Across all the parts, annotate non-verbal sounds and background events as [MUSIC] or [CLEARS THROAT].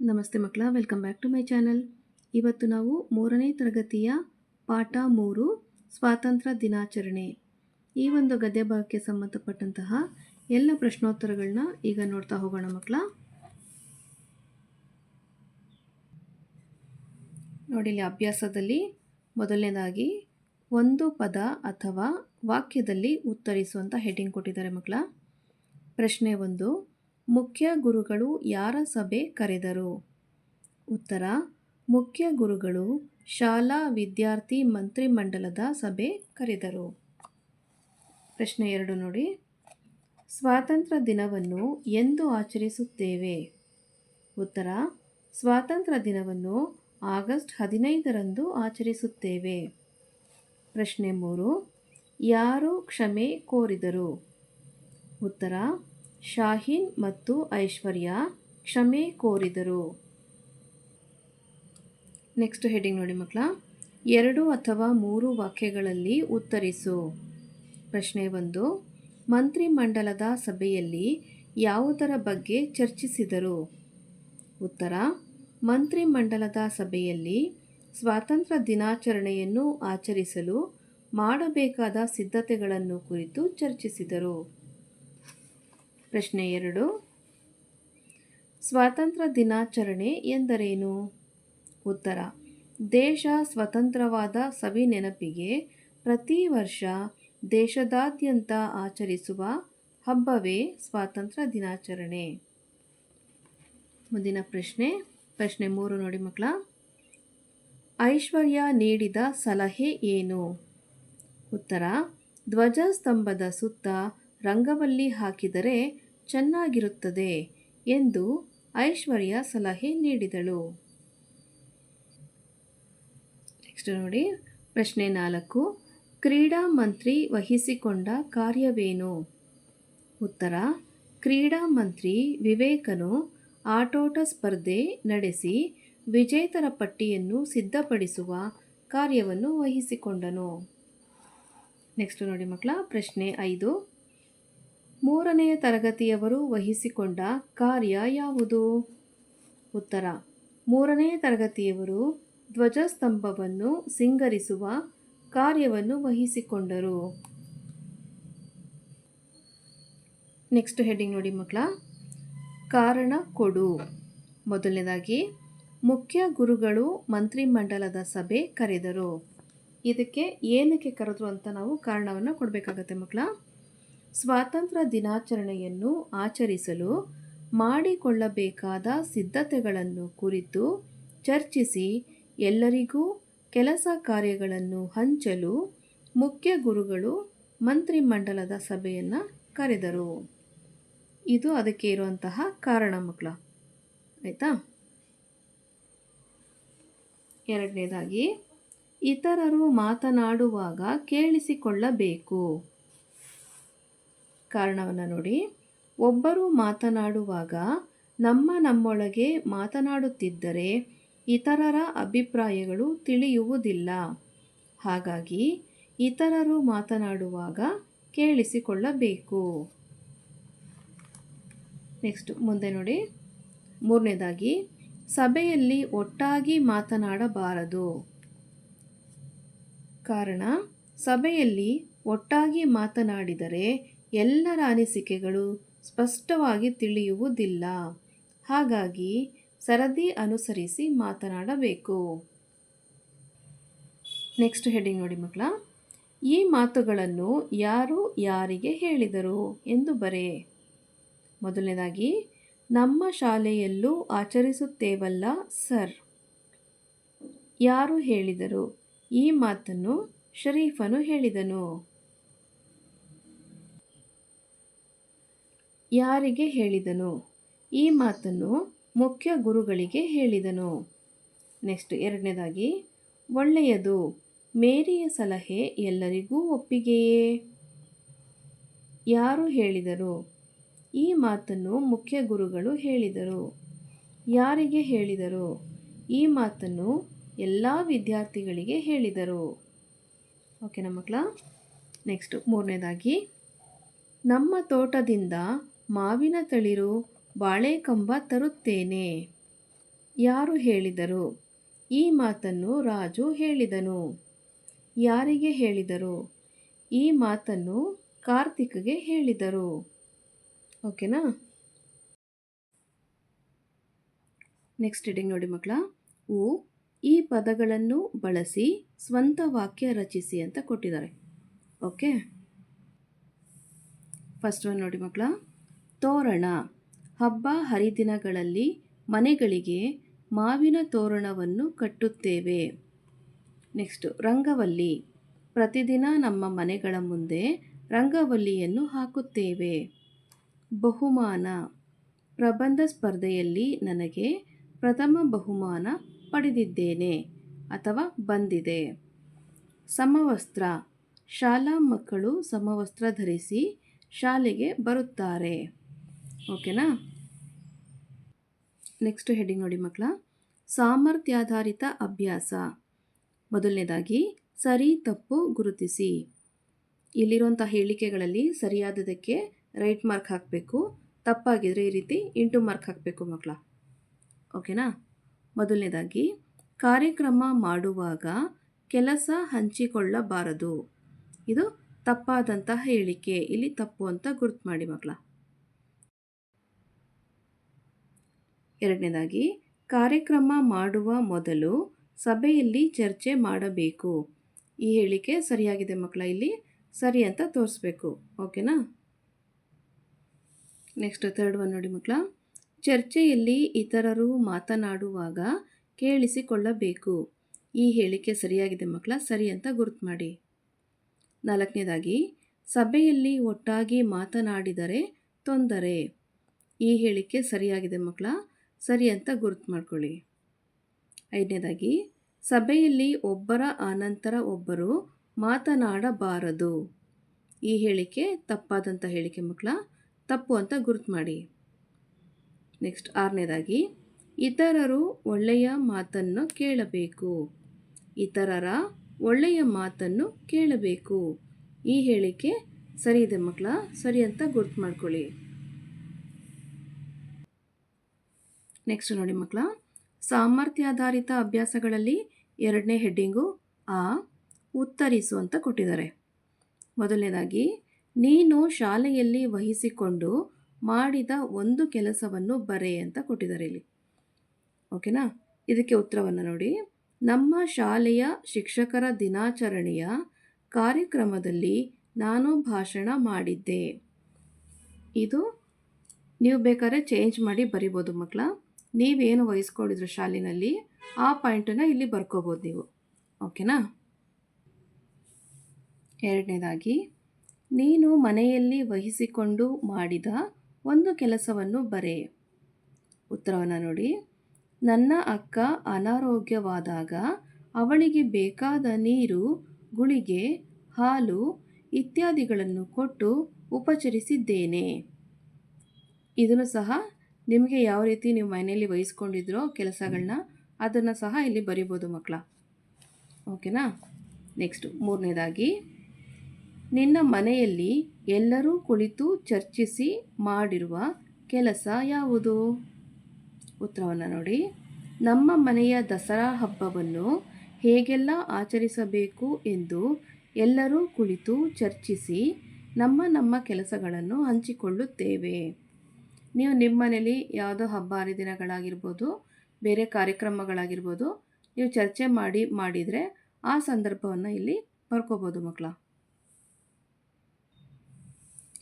ನಮಸ್ತೆ ಮಕ್ಕಳ, welcome back to my channel. ಇವತ್ತು ನಾವು ಮೂರನೇ ತರಗತಿಯ ಪಾಠ ಮೂರು, ಸ್ವಾತಂತ್ರ್ಯ ದಿನಾಚರಣೆ. ಈ ಒಂದು ಗದ್ಯ ಭಾಗಕ್ಕೆ ಸಂಬಂಧಪಟ್ಟಂತಹ ಎಲ್ಲ ಪ್ರಶ್ನೋತ್ತರಗಳನ್ನ ಈಗ ನೋಡ್ತಾ ಹೋಗೋಣ ಮಕ್ಕಳ. ನೋಡಿ, ಇಲ್ಲಿ ಅಭ್ಯಾಸದಲ್ಲಿ ಮೊದಲನೇದಾಗಿ ಒಂದು ಪದ ಅಥವಾ ವಾಕ್ಯದಲ್ಲಿ ಉತ್ತರಿಸುವಂಥ ಹೆಡ್ಡಿಂಗ್ ಕೊಟ್ಟಿದ್ದಾರೆ ಮಕ್ಕಳ. ಪ್ರಶ್ನೆ ಒಂದು ಮುಖ್ಯ ಗುರುಗಳು ಯಾರ ಸಭೆ ಕರೆದರು? ಉತ್ತರ, ಮುಖ್ಯ ಗುರುಗಳು ಶಾಲಾ ವಿದ್ಯಾರ್ಥಿ ಮಂತ್ರಿಮಂಡಲದ ಸಭೆ ಕರೆದರು. ಪ್ರಶ್ನೆ ಎರಡು ನೋಡಿ. ಸ್ವಾತಂತ್ರ್ಯ ದಿನವನ್ನು ಎಂದು ಆಚರಿಸುತ್ತೇವೆ. ಉತ್ತರ, ಸ್ವಾತಂತ್ರ್ಯ ದಿನವನ್ನು ಆಗಸ್ಟ್ ಹದಿನೈದರಂದು ಆಚರಿಸುತ್ತೇವೆ. ಪ್ರಶ್ನೆ ಮೂರು, ಯಾರು ಕ್ಷಮೆ ಕೋರಿದರು? ಉತ್ತರ ಶಾಹೀನ್ ಮತ್ತು ಐಶ್ವರ್ಯ ಕ್ಷಮೆ ಕೋರಿದರು. ನೆಕ್ಸ್ಟ್ ಹೆಡಿಂಗ್ ನೋಡಿ ಮಕ್ಕಳ. ಎರಡು ಅಥವಾ ಮೂರು ವಾಕ್ಯಗಳಲ್ಲಿ ಉತ್ತರಿಸು. ಪ್ರಶ್ನೆ ಒಂದು, ಮಂತ್ರಿಮಂಡಲದ ಸಭೆಯಲ್ಲಿ ಯಾವುದರ ಬಗ್ಗೆ ಚರ್ಚಿಸಿದರು? ಉತ್ತರ, ಮಂತ್ರಿಮಂಡಲದ ಸಭೆಯಲ್ಲಿ ಸ್ವಾತಂತ್ರ್ಯ ದಿನಾಚರಣೆಯನ್ನು ಆಚರಿಸಲು ಮಾಡಬೇಕಾದ ಸಿದ್ಧತೆಗಳನ್ನು ಕುರಿತು ಚರ್ಚಿಸಿದರು. ಪ್ರಶ್ನೆ ಎರಡು. ಸ್ವಾತಂತ್ರ್ಯ ದಿನಾಚರಣೆ ಎಂದರೇನು? ಉತ್ತರ. ದೇಶ ಸ್ವತಂತ್ರವಾದ ಸವಿ ನೆನಪಿಗೆ ಪ್ರತಿ ವರ್ಷ ದೇಶದಾದ್ಯಂತ ಆಚರಿಸುವ ಹಬ್ಬವೇ ಸ್ವಾತಂತ್ರ್ಯ ದಿನಾಚರಣೆ. ಮುಂದಿನ ಪ್ರಶ್ನೆ. ಪ್ರಶ್ನೆ ಮೂರು ನೋಡಿ ಮಕ್ಕಳ. ಐಶ್ವರ್ಯ ನೀಡಿದ ಸಲಹೆ ಏನು? ಉತ್ತರ. ಧ್ವಜಸ್ತಂಭದ ಸುತ್ತ ರಂಗವಲ್ಲಿ ಹಾಕಿದರೆ ಚೆನ್ನಾಗಿರುತ್ತದೆ ಎಂದು ಐಶ್ವರ್ಯ ಸಲಹೆ ನೀಡಿದಳು. ನೆಕ್ಸ್ಟ್ ನೋಡಿ, ಪ್ರಶ್ನೆ ನಾಲ್ಕು. ಕ್ರೀಡಾ ಮಂತ್ರಿ ವಹಿಸಿಕೊಂಡ ಕಾರ್ಯವೇನು? ಉತ್ತರ, ಕ್ರೀಡಾ ಮಂತ್ರಿ ವಿವೇಕನು ಆಟೋಟ ಸ್ಪರ್ಧೆ ನಡೆಸಿ ವಿಜೇತರ ಪಟ್ಟಿಯನ್ನು ಸಿದ್ಧಪಡಿಸುವ ಕಾರ್ಯವನ್ನು ವಹಿಸಿಕೊಂಡನು. ನೆಕ್ಸ್ಟ್ ನೋಡಿ ಮಕ್ಕಳ, ಪ್ರಶ್ನೆ ಐದು. ಮೂರನೆಯ ತರಗತಿಯವರು ವಹಿಸಿಕೊಂಡ ಕಾರ್ಯ ಯಾವುದು? ಉತ್ತರ. ಮೂರನೆಯ ತರಗತಿಯವರು ಧ್ವಜಸ್ತಂಭವನ್ನು ಸಿಂಗರಿಸುವ ಕಾರ್ಯವನ್ನು ವಹಿಸಿಕೊಂಡರು. ನೆಕ್ಸ್ಟ್ ಹೆಡ್ಡಿಂಗ್ ನೋಡಿ ಮಕ್ಕಳ. ಕಾರಣ ಕೊಡು. ಮೊದಲನೇದಾಗಿ, ಮುಖ್ಯ ಗುರುಗಳು ಮಂತ್ರಿಮಂಡಲದ ಸಭೆ ಕರೆದರು. ಇದಕ್ಕೆ ಏನಕ್ಕೆ ಕರೆದರು ಅಂತ ನಾವು ಕಾರಣವನ್ನು ಕೊಡಬೇಕಾಗತ್ತೆ ಮಕ್ಕಳ. ಸ್ವಾತಂತ್ರ್ಯ ದಿನಾಚರಣೆಯನ್ನು ಆಚರಿಸಲು ಮಾಡಿಕೊಳ್ಳಬೇಕಾದ ಸಿದ್ಧತೆಗಳನ್ನು ಕುರಿತು ಚರ್ಚಿಸಿ ಎಲ್ಲರಿಗೂ ಕೆಲಸ ಕಾರ್ಯಗಳನ್ನು ಹಂಚಲು ಮುಖ್ಯ ಗುರುಗಳು ಮಂತ್ರಿಮಂಡಲದ ಸಭೆಯನ್ನು ಕರೆದರು. ಇದು ಅದಕ್ಕೆ ಇರುವಂತಹ ಕಾರಣ ಮಕ್ಕಳ. ಆಯಿತಾ? ಎರಡನೇದಾಗಿ, ಇತರರು ಮಾತನಾಡುವಾಗ ಕೇಳಿಸಿಕೊಳ್ಳಬೇಕು. ಕಾರಣವನ್ನು ನೋಡಿ. ಒಬ್ಬರು ಮಾತನಾಡುವಾಗ ನಮ್ಮ ನಮ್ಮೊಳಗೆ ಮಾತನಾಡುತ್ತಿದ್ದರೆ ಇತರರ ಅಭಿಪ್ರಾಯಗಳು ತಿಳಿಯುವುದಿಲ್ಲ. ಹಾಗಾಗಿ ಇತರರು ಮಾತನಾಡುವಾಗ ಕೇಳಿಸಿಕೊಳ್ಳಬೇಕು. ನೆಕ್ಸ್ಟ್ ಮುಂದೆ ನೋಡಿ. ಮೂರನೇದಾಗಿ, ಸಭೆಯಲ್ಲಿ ಒಟ್ಟಾಗಿ ಮಾತನಾಡಬಾರದು. ಕಾರಣ, ಸಭೆಯಲ್ಲಿ ಒಟ್ಟಾಗಿ ಮಾತನಾಡಿದರೆ ಎಲ್ಲರ ಅನಿಸಿಕೆಗಳು ಸ್ಪಷ್ಟವಾಗಿ ತಿಳಿಯುವುದಿಲ್ಲ. ಹಾಗಾಗಿ ಸರದಿ ಅನುಸರಿಸಿ ಮಾತನಾಡಬೇಕು. ನೆಕ್ಸ್ಟ್ ಹೆಡಿಂಗ್ ನೋಡಿ ಮಕ್ಕಳ. ಈ ಮಾತುಗಳನ್ನು ಯಾರು ಯಾರಿಗೆ ಹೇಳಿದರು ಎಂದು ಬರೆ. ಮೊದಲನೇದಾಗಿ, ನಮ್ಮ ಶಾಲೆಯಲ್ಲೂ ಆಚರಿಸುತ್ತೇವಲ್ಲ ಸರ್. ಯಾರು ಹೇಳಿದರು? ಈ ಮಾತನ್ನು ಶರೀಫನು ಹೇಳಿದನು. ಯಾರಿಗೆ ಹೇಳಿದನು? ಈ ಮಾತನ್ನು ಮುಖ್ಯ ಗುರುಗಳಿಗೆ ಹೇಳಿದನು. ನೆಕ್ಸ್ಟ್ ಎರಡನೇದಾಗಿ, ಒಳ್ಳೆಯದು, ಮೇರಿಯ ಸಲಹೆ ಎಲ್ಲರಿಗೂ ಒಪ್ಪಿಗೆಯೇ? ಯಾರು ಹೇಳಿದರು? ಈ ಮಾತನ್ನು ಮುಖ್ಯ ಗುರುಗಳು ಹೇಳಿದರು. ಯಾರಿಗೆ ಹೇಳಿದರು? ಈ ಮಾತನ್ನು ಎಲ್ಲ ವಿದ್ಯಾರ್ಥಿಗಳಿಗೆ ಹೇಳಿದರು. ಓಕೆನಾ ಮಕ್ಕಳ. ನೆಕ್ಸ್ಟ್ ಮೂರನೇದಾಗಿ, ನಮ್ಮ ತೋಟದಿಂದ ಮಾವಿನ ತಳಿರು ಬಾಳೆಕಂಬ ತರುತ್ತೇನೆ. ಯಾರು ಹೇಳಿದರು? ಈ ಮಾತನ್ನು ರಾಜು ಹೇಳಿದನು. ಯಾರಿಗೆ ಹೇಳಿದರು? ಈ ಮಾತನ್ನು ಕಾರ್ತಿಕ್ಗೆ ಹೇಳಿದರು. ಓಕೆನಾ? ನೆಕ್ಸ್ಟ್ ರೀಡಿಂಗ್ ನೋಡಿ ಮಕ್ಕಳ. ಉ, ಈ ಪದಗಳನ್ನು ಬಳಸಿ ಸ್ವಂತ ವಾಕ್ಯ ರಚಿಸಿ ಅಂತ ಕೊಟ್ಟಿದ್ದಾರೆ. ಓಕೆ? ಫಸ್ಟ್ ಒನ್ ನೋಡಿ ಮಕ್ಕಳ. ತೋರಣ. ಹಬ್ಬ ಹರಿದಿನಗಳಲ್ಲಿ ಮನೆಗಳಿಗೆ ಮಾವಿನ ತೋರಣವನ್ನು ಕಟ್ಟುತ್ತೇವೆ. ನೆಕ್ಸ್ಟು, ರಂಗವಲ್ಲಿ. ಪ್ರತಿದಿನ ನಮ್ಮ ಮನೆಗಳ ಮುಂದೆ ರಂಗವಲ್ಲಿಯನ್ನು ಹಾಕುತ್ತೇವೆ. ಬಹುಮಾನ. ಪ್ರಬಂಧ ಸ್ಪರ್ಧೆಯಲ್ಲಿ ನನಗೆ ಪ್ರಥಮ ಬಹುಮಾನ ಪಡೆದಿದ್ದೇನೆ ಅಥವಾ ಬಂದಿದೆ. ಸಮವಸ್ತ್ರ. ಶಾಲಾ ಮಕ್ಕಳು ಸಮವಸ್ತ್ರ ಧರಿಸಿ ಶಾಲೆಗೆ ಬರುತ್ತಾರೆ. ಓಕೆನಾ? ನೆಕ್ಸ್ಟ್ ಹೆಡ್ಡಿಂಗ್ ನೋಡಿ ಮಕ್ಕಳ ಸಾಮರ್ಥ್ಯಾಧಾರಿತ ಅಭ್ಯಾಸ. ಮೊದಲನೇದಾಗಿ, ಸರಿ ತಪ್ಪು ಗುರುತಿಸಿ. ಇಲ್ಲಿರುವಂಥ ಹೇಳಿಕೆಗಳಲ್ಲಿ ಸರಿಯಾದದಕ್ಕೆ ರೈಟ್ ಮಾರ್ಕ್ ಹಾಕಬೇಕು, ತಪ್ಪಾಗಿದ್ರೆ ಈ ರೀತಿ ಇಂಟು ಮಾರ್ಕ್ ಹಾಕಬೇಕು ಮಕ್ಕಳ ಓಕೆನಾ? ಮೊದಲನೇದಾಗಿ, ಕಾರ್ಯಕ್ರಮ ಮಾಡುವಾಗ ಕೆಲಸ ಹಂಚಿಕೊಳ್ಳಬಾರದು. ಇದು ತಪ್ಪಾದಂತಹ ಹೇಳಿಕೆ, ಇಲ್ಲಿ ತಪ್ಪು ಅಂತ ಗುರುತು ಮಾಡಿ ಮಕ್ಕಳ ಎರಡನೇದಾಗಿ, ಕಾರ್ಯಕ್ರಮ ಮಾಡುವ ಮೊದಲು ಸಭೆಯಲ್ಲಿ ಚರ್ಚೆ ಮಾಡಬೇಕು. ಈ ಹೇಳಿಕೆ ಸರಿಯಾಗಿದೆ ಮಕ್ಕಳ, ಇಲ್ಲಿ ಸರಿ ಅಂತ ತೋರಿಸ್ಬೇಕು. ಓಕೆನಾ? ನೆಕ್ಸ್ಟ್ ಥರ್ಡ್ ಒನ್ ನೋಡಿ ಮಕ್ಕಳ. ಚರ್ಚೆಯಲ್ಲಿ ಇತರರು ಮಾತನಾಡುವಾಗ ಕೇಳಿಸಿಕೊಳ್ಳಬೇಕು. ಈ ಹೇಳಿಕೆ ಸರಿಯಾಗಿದೆ ಮಕ್ಕಳ, ಸರಿ ಅಂತ ಗುರುತು ಮಾಡಿ. ನಾಲ್ಕನೇದಾಗಿ, ಸಭೆಯಲ್ಲಿ ಒಟ್ಟಾಗಿ ಮಾತನಾಡಿದರೆ ತೊಂದರೆ. ಈ ಹೇಳಿಕೆ ಸರಿಯಾಗಿದೆ ಮಕ್ಕಳ. ಸರಿ ಅಂತ ಗುರುತು ಮಾಡ್ಕೊಳ್ಳಿ. ಐದನೇದಾಗಿ, ಸಭೆಯಲ್ಲಿ ಒಬ್ಬರ ಆನಂತರ ಒಬ್ಬರು ಮಾತನಾಡಬಾರದು. ಈ ಹೇಳಿಕೆ ತಪ್ಪಾದಂಥ ಹೇಳಿಕೆ ಮಕ್ಕಳ, ತಪ್ಪು ಅಂತ ಗುರುತು ಮಾಡಿ. ನೆಕ್ಸ್ಟ್ ಆರನೇದಾಗಿ, ಇತರರು ಒಳ್ಳೆಯ ಮಾತನ್ನು ಕೇಳಬೇಕು. ಇತರರ ಒಳ್ಳೆಯ ಮಾತನ್ನು ಕೇಳಬೇಕು. ಈ ಹೇಳಿಕೆ ಸರಿ ಇದೆ ಮಕ್ಕಳ, ಸರಿ ಅಂತ ಗುರುತು ಮಾಡ್ಕೊಳ್ಳಿ. ನೆಕ್ಸ್ಟ್ ನೋಡಿ ಮಕ್ಕಳ. ಸಾಮರ್ಥ್ಯಾಧಾರಿತ ಅಭ್ಯಾಸಗಳಲ್ಲಿ ಎರಡನೇ ಹೆಡ್ಡಿಂಗು ಆ, ಉತ್ತರಿಸು ಅಂತ ಕೊಟ್ಟಿದ್ದಾರೆ. ಮೊದಲನೇದಾಗಿ, ನೀನು ಶಾಲೆಯಲ್ಲಿ ವಹಿಸಿಕೊಂಡು ಮಾಡಿದ ಒಂದು ಕೆಲಸವನ್ನು ಬರೆ ಅಂತ ಕೊಟ್ಟಿದ್ದಾರೆ ಇಲ್ಲಿ. ಓಕೆನಾ? ಇದಕ್ಕೆ ಉತ್ತರವನ್ನು ನೋಡಿ. ನಮ್ಮ ಶಾಲೆಯ ಶಿಕ್ಷಕರ ದಿನಾಚರಣೆಯ ಕಾರ್ಯಕ್ರಮದಲ್ಲಿ ನಾನು ಭಾಷಣ ಮಾಡಿದ್ದೆ. ಇದು ನೀವು ಬೇಕಾದ್ರೆ ಚೇಂಜ್ ಮಾಡಿ ಬರಿಬೋದು ಮಕ್ಕಳ. ನೀವೇನು ವಹಿಸ್ಕೊಂಡಿದ್ರು ಶಾಲಿನಲ್ಲಿ, ಆ ಪಾಯಿಂಟನ್ನು ಇಲ್ಲಿ ಬರ್ಕೋಬೋದು ನೀವು. ಓಕೆನಾ? ಎರಡನೇದಾಗಿ, ನೀನು ಮನೆಯಲ್ಲಿ ವಹಿಸಿಕೊಂಡು ಮಾಡಿದ ಒಂದು ಕೆಲಸವನ್ನು ಬರೆ. ಉತ್ತರವನ್ನು ನೋಡಿ. ನನ್ನ ಅಕ್ಕ ಅನಾರೋಗ್ಯವಾದಾಗ ಅವಳಿಗೆ ಬೇಕಾದ ನೀರು, ಗುಳಿಗೆ ಹಾಲು ಇತ್ಯಾದಿಗಳನ್ನು ಕೊಟ್ಟು ಉಪಚರಿಸಿದ್ದೇನೆ. ಇದನ್ನು ಸಹ ನಿಮಗೆ ಯಾವ ರೀತಿ ನೀವು ಮನೆಯಲ್ಲಿ ವಹಿಸ್ಕೊಂಡಿದ್ರೋ ಕೆಲಸಗಳನ್ನ ಅದನ್ನು ಸಹ ಇಲ್ಲಿ ಬರಿಬೋದು ಮಕ್ಕಳ. ಓಕೆನಾ? ನೆಕ್ಸ್ಟ್ ಮೂರನೇದಾಗಿ, ನಿನ್ನ ಮನೆಯಲ್ಲಿ ಎಲ್ಲರೂ ಕುಳಿತು ಚರ್ಚಿಸಿ ಮಾಡಿರುವ ಕೆಲಸ ಯಾವುದು? ಉತ್ತರವನ್ನು ನೋಡಿ. ನಮ್ಮ ಮನೆಯ ದಸರಾ ಹಬ್ಬವನ್ನು ಹೇಗೆಲ್ಲ ಆಚರಿಸಬೇಕು ಎಂದು ಎಲ್ಲರೂ ಕುಳಿತು ಚರ್ಚಿಸಿ ನಮ್ಮ ನಮ್ಮ ಕೆಲಸಗಳನ್ನು ಹಂಚಿಕೊಳ್ಳುತ್ತೇವೆ. ನೀವು ನಿಮ್ಮ ಮನೇಲಿ ಯಾವುದೋ ಹಬ್ಬ, ಹರಿದಿನಗಳಾಗಿರ್ಬೋದು, ಬೇರೆ ಕಾರ್ಯಕ್ರಮಗಳಾಗಿರ್ಬೋದು, ನೀವು ಚರ್ಚೆ ಮಾಡಿ ಮಾಡಿದರೆ ಆ ಸಂದರ್ಭವನ್ನು ಇಲ್ಲಿ ಬರ್ಕೋಬೋದು ಮಕ್ಕಳ.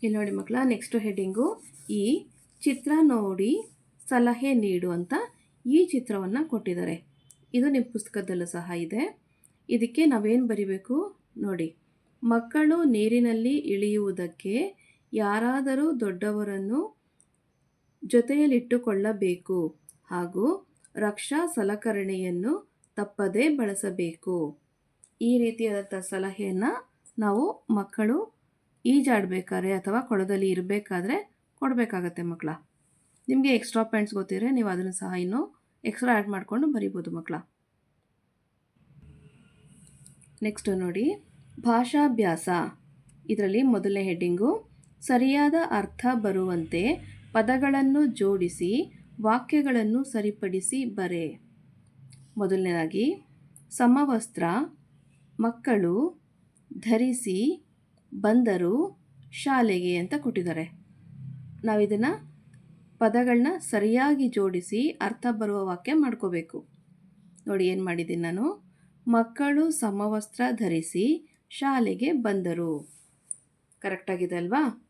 ಇಲ್ಲಿ ನೋಡಿ ಮಕ್ಕಳ ನೆಕ್ಸ್ಟ್ ಹೆಡ್ಡಿಂಗು ಈ ಚಿತ್ರ ನೋಡಿ ಸಲಹೆ ನೀಡು ಅಂತ ಈ ಚಿತ್ರವನ್ನು ಕೊಟ್ಟಿದ್ದಾರೆ. ಇದು ನಿಮ್ಮ ಪುಸ್ತಕದಲ್ಲೂ ಸಹ ಇದೆ. ಇದಕ್ಕೆ ನಾವೇನು ಬರಿಬೇಕು ನೋಡಿ. ಮಕ್ಕಳು ನೀರಿನಲ್ಲಿ ಇಳಿಯುವುದಕ್ಕೆ ಯಾರಾದರೂ ದೊಡ್ಡವರನ್ನು ಜೊತೆಯಲ್ಲಿಟ್ಟುಕೊಳ್ಳಬೇಕು ಹಾಗೂ ರಕ್ಷಾ ಸಲಕರಣೆಯನ್ನು ತಪ್ಪದೇ ಬಳಸಬೇಕು. ಈ ರೀತಿಯಾದಂಥ ಸಲಹೆಯನ್ನು ನಾವು ಮಕ್ಕಳು ಈಜಾಡಬೇಕಾದ್ರೆ ಅಥವಾ ಕೊಳದಲ್ಲಿ ಇರಬೇಕಾದ್ರೆ ಕೊಡಬೇಕಾಗತ್ತೆ ಮಕ್ಕಳ. ನಿಮಗೆ ಎಕ್ಸ್ಟ್ರಾ ಪಾಯಿಂಟ್ಸ್ ಗೊತ್ತಿದ್ರೆ ನೀವು ಅದನ್ನು ಸಹ ಇನ್ನೂ ಎಕ್ಸ್ಟ್ರಾ ಆ್ಯಡ್ ಮಾಡಿಕೊಂಡು ಬರಿಬೋದು ಮಕ್ಕಳ. ನೆಕ್ಸ್ಟ್ ನೋಡಿ, ಭಾಷಾಭ್ಯಾಸ. ಇದರಲ್ಲಿ ಮೊದಲನೇ ಹೆಡ್ಡಿಂಗು ಸರಿಯಾದ ಅರ್ಥ ಬರುವಂತೆ ಪದಗಳನ್ನು ಜೋಡಿಸಿ ವಾಕ್ಯಗಳನ್ನು ಸರಿಪಡಿಸಿ ಬರೆ. ಮೊದಲನೇದಾಗಿ, ಸಮವಸ್ತ್ರ, ಮಕ್ಕಳು, ಧರಿಸಿ, ಬಂದರು, ಶಾಲೆಗೆ ಅಂತ ಕೊಟ್ಟಿದ್ದಾರೆ. ನಾವು ಇದನ್ನು ಪದಗಳನ್ನ ಸರಿಯಾಗಿ ಜೋಡಿಸಿ ಅರ್ಥ ಬರುವ ವಾಕ್ಯ ಮಾಡ್ಕೋಬೇಕು. ನೋಡಿ, ಏನು ಮಾಡಿದ್ದೀನಿ ನಾನು? ಮಕ್ಕಳು ಸಮವಸ್ತ್ರ ಧರಿಸಿ ಶಾಲೆಗೆ ಬಂದರು. ಕರೆಕ್ಟಾಗಿದೆ ಅಲ್ವಾ?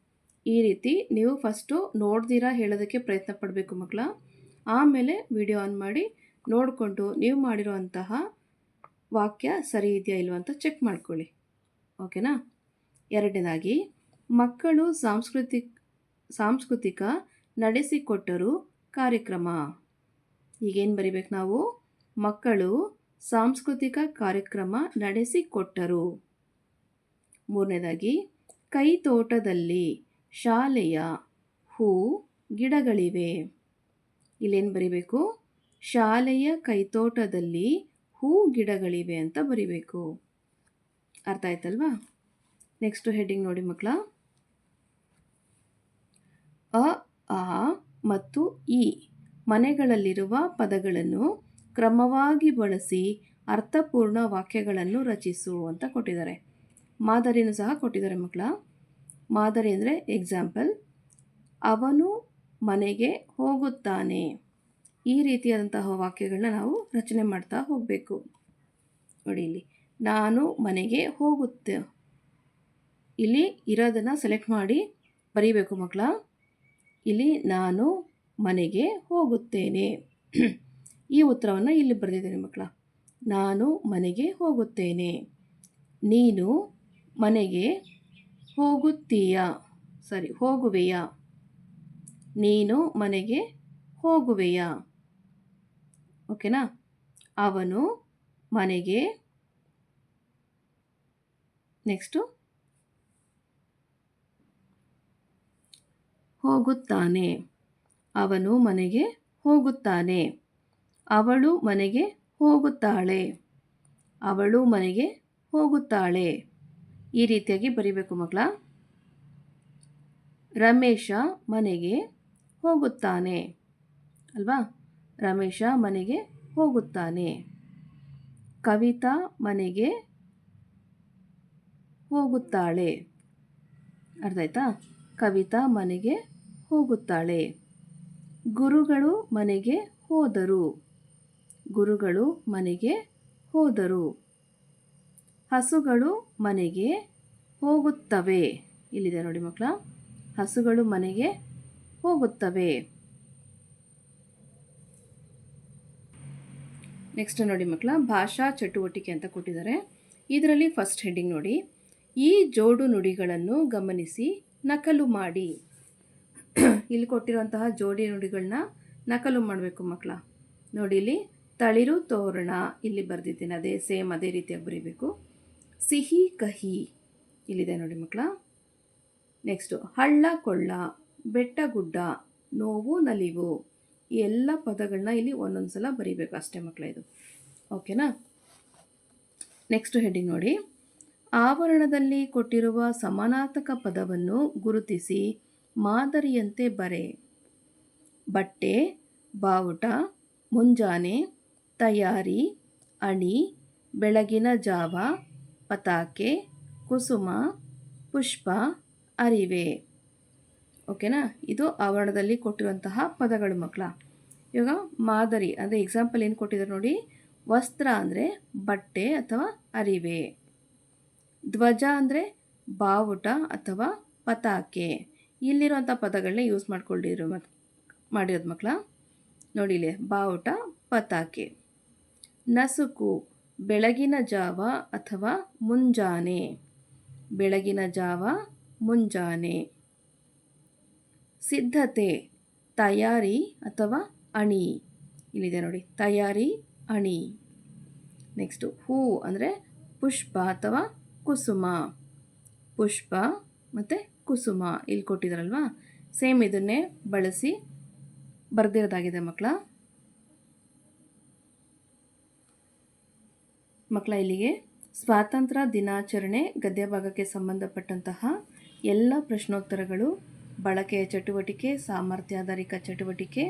ಈ ರೀತಿ ನೀವು ಫಸ್ಟು ನೋಡ್ದಿರಾ ಹೇಳೋದಕ್ಕೆ ಪ್ರಯತ್ನ ಪಡಬೇಕು ಮಕ್ಕಳ. ಆಮೇಲೆ ವಿಡಿಯೋ ಆನ್ ಮಾಡಿ ನೋಡಿಕೊಂಡು ನೀವು ಮಾಡಿರುವಂತಹ ವಾಕ್ಯ ಸರಿ ಇದೆಯಾ ಇಲ್ವ ಅಂತ ಚೆಕ್ ಮಾಡ್ಕೊಳ್ಳಿ. ಓಕೆನಾ ಎರಡನೇದಾಗಿ, ಮಕ್ಕಳು ಸಾಂಸ್ಕೃತಿಕ ಸಾಂಸ್ಕೃತಿಕ ನಡೆಸಿಕೊಟ್ಟರು ಕಾರ್ಯಕ್ರಮ. ಈಗೇನು ಬರಿಬೇಕು ನಾವು? ಮಕ್ಕಳು ಸಾಂಸ್ಕೃತಿಕ ಕಾರ್ಯಕ್ರಮ ನಡೆಸಿಕೊಟ್ಟರು. ಮೂರನೇದಾಗಿ ಕೈ ತೋಟದಲ್ಲಿ ಶಾಲೆಯ ಹೂ ಗಿಡಗಳಿವೆ. ಇಲ್ಲೇನು ಬರಿಬೇಕು? ಶಾಲೆಯ ಕೈತೋಟದಲ್ಲಿ ಹೂ ಗಿಡಗಳಿವೆ ಅಂತ ಬರಿಬೇಕು. ಅರ್ಥ ಆಯ್ತಲ್ವಾ? ನೆಕ್ಸ್ಟು ಹೆಡ್ಡಿಂಗ್ ನೋಡಿ ಮಕ್ಕಳ ಅ, ಆ ಮತ್ತು ಇ ಮನೆಗಳಲ್ಲಿರುವ ಪದಗಳನ್ನು ಕ್ರಮವಾಗಿ ಬಳಸಿ ಅರ್ಥಪೂರ್ಣ ವಾಕ್ಯಗಳನ್ನು ರಚಿಸು ಅಂತ ಕೊಟ್ಟಿದ್ದಾರೆ. ಮಾದರಿನೂ ಸಹ ಕೊಟ್ಟಿದ್ದಾರೆ ಮಕ್ಕಳ ಮಾದರಿ ಅಂದರೆ ಎಕ್ಸಾಂಪಲ್ ಅವನು ಮನೆಗೆ ಹೋಗುತ್ತಾನೆ. ಈ ರೀತಿಯಾದಂತಹ ವಾಕ್ಯಗಳನ್ನ ನಾವು ರಚನೆ ಮಾಡ್ತಾ ಹೋಗಬೇಕು. ನೋಡಿ ಇಲ್ಲಿ, ನಾನು ಮನೆಗೆ ಹೋಗುತ್ತೆ, ಇಲ್ಲಿ ಇರೋದನ್ನು ಸೆಲೆಕ್ಟ್ ಮಾಡಿ ಬರೀಬೇಕು ಮಕ್ಕಳ. ಇಲ್ಲಿ ನಾನು ಮನೆಗೆ ಹೋಗುತ್ತೇನೆ. ಈ ಉತ್ತರವನ್ನು ಇಲ್ಲಿ ಬರೆದಿದ್ದೇನೆ ಮಕ್ಕಳ. ನಾನು ಮನೆಗೆ ಹೋಗುತ್ತೇನೆ. ನೀನು ಮನೆಗೆ ಹೋಗುತ್ತೀಯಾ? ಸರಿ, ಹೋಗುವೆಯಾ? ನೀನು ಮನೆಗೆ ಹೋಗುವೆಯಾ? ಓಕೆನಾ? ಅವನು ಮನೆಗೆ ನೆಕ್ಸ್ಟು ಹೋಗುತ್ತಾನೆ. ಅವನು ಮನೆಗೆ ಹೋಗುತ್ತಾನೆ. ಅವಳು ಮನೆಗೆ ಹೋಗುತ್ತಾಳೆ. ಅವಳು ಮನೆಗೆ ಹೋಗುತ್ತಾಳೆ. ಈ ರೀತಿಯಾಗಿ ಬರಿಬೇಕು ಮಗಳ. ರಮೇಶ ಮನೆಗೆ ಹೋಗುತ್ತಾನೆ. ಅಲ್ವಾ? ರಮೇಶ ಮನೆಗೆ ಹೋಗುತ್ತಾನೆ. ಕವಿತಾ ಮನೆಗೆ ಹೋಗುತ್ತಾಳೆ. ಅರ್ಥ ಆಯ್ತಾ? ಕವಿತಾ ಮನೆಗೆ ಹೋಗುತ್ತಾಳೆ. ಗುರುಗಳು ಮನೆಗೆ ಹೋದರು. ಗುರುಗಳು ಮನೆಗೆ ಹೋದರು. ಹಸುಗಳು ಮನೆಗೆ ಹೋಗುತ್ತವೆ. ಇಲ್ಲಿದೆ ನೋಡಿ ಮಕ್ಕಳ. ಹಸುಗಳು ಮನೆಗೆ ಹೋಗುತ್ತವೆ. ನೆಕ್ಸ್ಟ್ ನೋಡಿ ಮಕ್ಕಳ, ಭಾಷಾ ಚಟುವಟಿಕೆ ಅಂತ ಕೊಟ್ಟಿದ್ದಾರೆ. ಇದರಲ್ಲಿ ಫಸ್ಟ್ ಹೆಡ್ಡಿಂಗ್ ನೋಡಿ, ಈ ಜೋಡು ನುಡಿಗಳನ್ನು ಗಮನಿಸಿ ನಕಲು ಮಾಡಿ. [CLEARS THROAT] ಇಲ್ಲಿ ಕೊಟ್ಟಿರುವಂತಹ ಜೋಡಿ ನುಡಿಗಳನ್ನ ನಕಲು ಮಾಡಬೇಕು ಮಕ್ಕಳ. ನೋಡಿ ಇಲ್ಲಿ, ತಳಿರು ತೋರಣ, ಇಲ್ಲಿ ಬರೆದಿದ್ದೇನೆ, ಅದೇ ಸೇಮ್ ಅದೇ ರೀತಿಯಾಗಿ ಬರೀಬೇಕು. ಸಿಹಿ ಕಹಿ. ಇಲ್ಲಿದೆ ನೋಡಿ ಮಕ್ಕಳ. ನೆಕ್ಸ್ಟು ಹಳ್ಳ ಕೊಳ್ಳ, ಬೆಟ್ಟ ಗುಡ್ಡ, ನೋವು ನಲಿವು. ಎಲ್ಲ ಪದಗಳನ್ನ ಇಲ್ಲಿ ಒಂದೊಂದು ಸಲ ಬರೀಬೇಕು ಅಷ್ಟೇ ಮಕ್ಕಳ ಇದು. ಓಕೆನಾ ನೆಕ್ಸ್ಟ್ ಹೆಡ್ಡಿಂಗ್ ನೋಡಿ. ಆವರಣದಲ್ಲಿ ಕೊಟ್ಟಿರುವ ಸಮಾನಾರ್ಥಕ ಪದವನ್ನು ಗುರುತಿಸಿ ಮಾದರಿಯಂತೆ ಬರೆ. ಬಟ್ಟೆ, ಬಾವುಟ, ಮುಂಜಾನೆ, ತಯಾರಿ, ಅಣಿ, ಬೆಳಗಿನ ಜಾವ ಪತಾಕೆ, ಕುಸುಮ, ಪುಷ್ಪ, ಅರಿವೆ. ಓಕೆನಾ? ಇದು ಆವರಣದಲ್ಲಿ ಕೊಟ್ಟಿರುವಂತಹ ಪದಗಳು ಮಕ್ಕಳ. ಇವಾಗ ಮಾದರಿ, ಅಂದರೆ ಎಕ್ಸಾಂಪಲ್ ಏನು ಕೊಟ್ಟಿದ್ದಾರೆ ನೋಡಿ? ವಸ್ತ್ರ ಅಂದರೆ ಬಟ್ಟೆ ಅಥವಾ ಅರಿವೆ. ಧ್ವಜ ಅಂದರೆ ಬಾವುಟ ಅಥವಾ ಪತಾಕೆ. ಇಲ್ಲಿರುವಂಥ ಪದಗಳನ್ನ ಯೂಸ್ ಮಾಡ್ಕೊಂಡಿರೋ ಮಕ್, ಮಾಡಿರೋದು ಮಕ್ಕಳ. ನೋಡಿಲೆ ಬಾವುಟ, ಪತಾಕೆ. ನಸುಕು. ಬೆಳಗಿನ ಜಾವ ಅಥವಾ ಮುಂಜಾನೆ. ಬೆಳಗಿನ ಜಾವ, ಮುಂಜಾನೆ. ಸಿದ್ಧತೆ, ತಯಾರಿ ಅಥವಾ ಅಣಿ. ಇಲ್ಲಿದೆ ನೋಡಿ, ತಯಾರಿ, ಅಣಿ. ನೆಕ್ಸ್ಟು ಹೂ ಅಂದರೆ ಪುಷ್ಪ ಅಥವಾ ಕುಸುಮ. ಪುಷ್ಪ ಮತ್ತು ಕುಸುಮ ಇಲ್ಲಿ ಕೊಟ್ಟಿದ್ರಲ್ವಾ ಸೇಮ್ ಇದನ್ನೇ ಬಳಸಿ ಬರೆದಿರೋದಾಗಿದೆ ಮಕ್ಕಳ. ಮಕ್ಕಳ ಇಲ್ಲಿಗೆ ಸ್ವಾತಂತ್ರ್ಯ ದಿನಾಚರಣೆ ಗದ್ಯ ಭಾಗಕ್ಕೆ ಸಂಬಂಧಪಟ್ಟಂತಹ ಎಲ್ಲ ಪ್ರಶ್ನೋತ್ತರಗಳು, ಬಳಕೆಯ ಚಟುವಟಿಕೆ, ಸಾಮರ್ಥ್ಯಾಧಾರಿತ ಚಟುವಟಿಕೆ,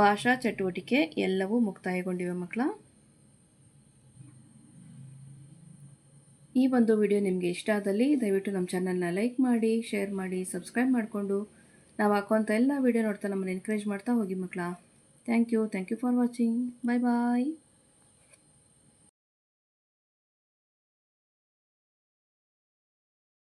ಭಾಷಾ ಚಟುವಟಿಕೆ ಎಲ್ಲವೂ ಮುಕ್ತಾಯಗೊಂಡಿವೆ ಮಕ್ಕಳ. ಈ ಒಂದು ವಿಡಿಯೋ ನಿಮಗೆ ಇಷ್ಟ ಆದಲ್ಲಿ ದಯವಿಟ್ಟು ನಮ್ಮ ಚಾನಲ್ನ ಲೈಕ್ ಮಾಡಿ, ಶೇರ್ ಮಾಡಿ, ಸಬ್ಸ್ಕ್ರೈಬ್ ಮಾಡಿಕೊಂಡು ನಾವು ಹಾಕುವಂಥ ಎಲ್ಲ ವಿಡಿಯೋ ನೋಡ್ತಾ ನಮ್ಮನ್ನು ಎನ್ಕರೇಜ್ ಮಾಡ್ತಾ ಹೋಗಿ ಮಕ್ಕಳ. Thank you thank you for watching bye bye